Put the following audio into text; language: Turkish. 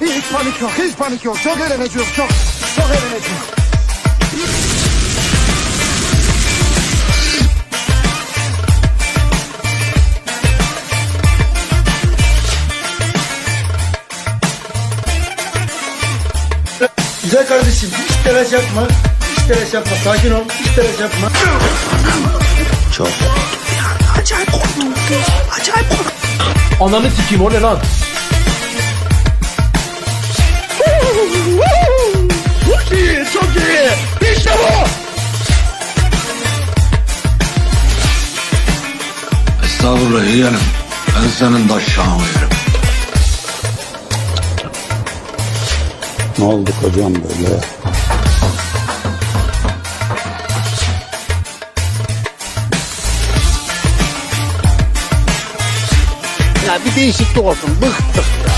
Hiç panik yok, hiç panik yok. Çok eğleneceğiz, çok. Çok eğleneceğiz. Güzel kardeşim hiç telaş yapma. Hiç telaş yapma. Sakin ol. Hiç telaş yapma. Ananı sikeyim o ne lan? Estağfurullah yeğenim. Ben senin daşşağını yerim. Ne oldu hocam böyle? Ya bir değişiklik olsun. Bıktık ya.